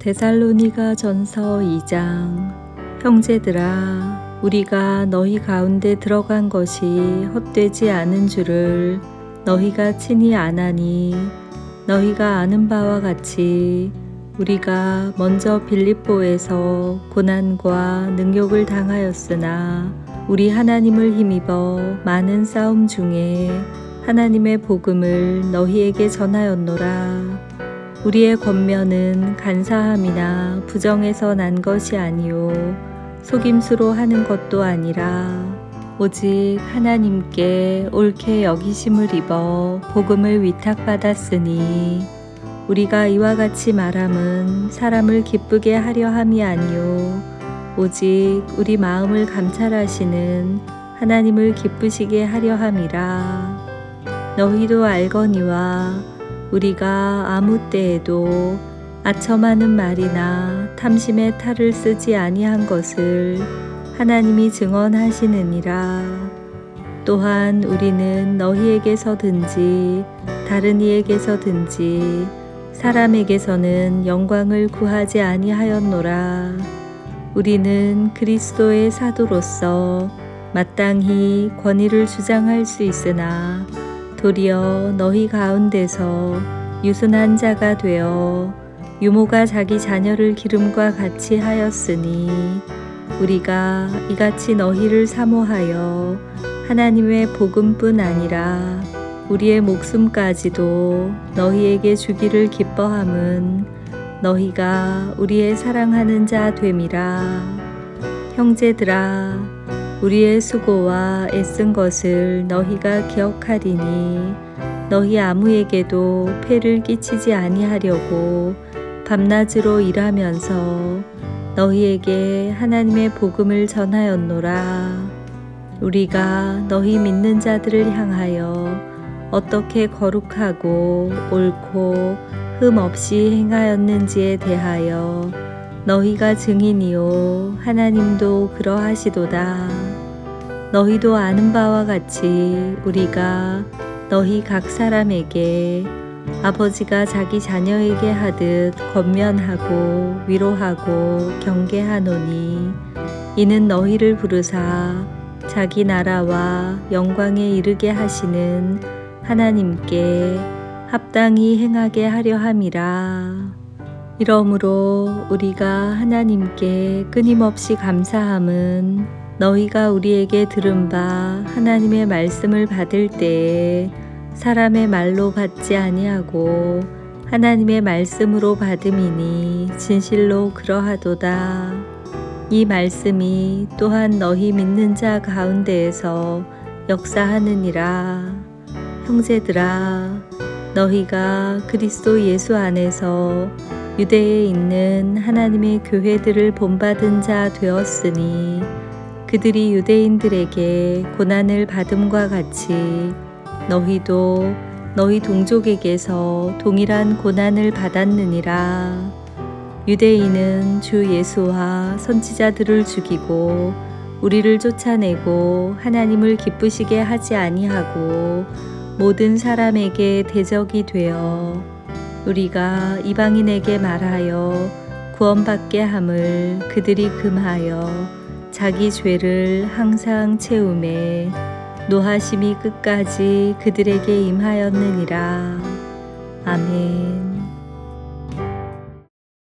데살로니가 전서 2장 형제들아 우리가 너희 가운데 들어간 것이 헛되지 않은 줄을 너희가 친히 아나니 너희가 아는 바와 같이 우리가 먼저 빌립보에서 고난과 능욕을 당하였으나 우리 하나님을 힘입어 많은 싸움 중에 하나님의 복음을 너희에게 전하였노라. 우리의 권면은 간사함이나 부정에서 난 것이 아니요 속임수로 하는 것도 아니라 오직 하나님께 옳게 여기심을 입어 복음을 위탁받았으니 우리가 이와 같이 말함은 사람을 기쁘게 하려 함이 아니요 오직 우리 마음을 감찰하시는 하나님을 기쁘시게 하려 함이라. 너희도 알거니와 우리가 아무 때에도 아첨하는 말이나 탐심의 탈을 쓰지 아니한 것을 하나님이 증언하시느니라. 또한 우리는 너희에게서든지 다른 이에게서든지 사람에게서는 영광을 구하지 아니하였노라. 우리는 그리스도의 사도로서 마땅히 권위를 주장할 수 있으나 도리어 너희 가운데서 유순한 자가 되어 유모가 자기 자녀를 기름과 같이 하였으니 우리가 이같이 너희를 사모하여 하나님의 복음뿐 아니라 우리의 목숨까지도 너희에게 주기를 기뻐함은 너희가 우리의 사랑하는 자 됨이라. 형제들아 우리의 수고와 애쓴 것을 너희가 기억하리니 너희 아무에게도 폐를 끼치지 아니하려고 밤낮으로 일하면서 너희에게 하나님의 복음을 전하였노라. 우리가 너희 믿는 자들을 향하여 어떻게 거룩하고 옳고 흠 없이 행하였는지에 대하여 너희가 증인이요 하나님도 그러하시도다. 너희도 아는 바와 같이 우리가 너희 각 사람에게 아버지가 자기 자녀에게 하듯 권면하고 위로하고 경계하노니 이는 너희를 부르사 자기 나라와 영광에 이르게 하시는 하나님께 합당히 행하게 하려 함이라. 이러므로 우리가 하나님께 끊임없이 감사함은 너희가 우리에게 들은 바 하나님의 말씀을 받을 때에 사람의 말로 받지 아니하고 하나님의 말씀으로 받음이니 진실로 그러하도다. 이 말씀이 또한 너희 믿는 자 가운데에서 역사하느니라. 형제들아, 너희가 그리스도 예수 안에서 유대에 있는 하나님의 교회들을 본받은 자 되었으니 그들이 유대인들에게 고난을 받음과 같이 너희도 너희 동족에게서 동일한 고난을 받았느니라. 유대인은 주 예수와 선지자들을 죽이고 우리를 쫓아내고 하나님을 기쁘시게 하지 아니하고 모든 사람에게 대적이 되어 우리가 이방인에게 말하여 구원받게 함을 그들이 금하여 자기 죄를 항상 채우매 노하심이 끝까지 그들에게 임하였느니라. 아멘.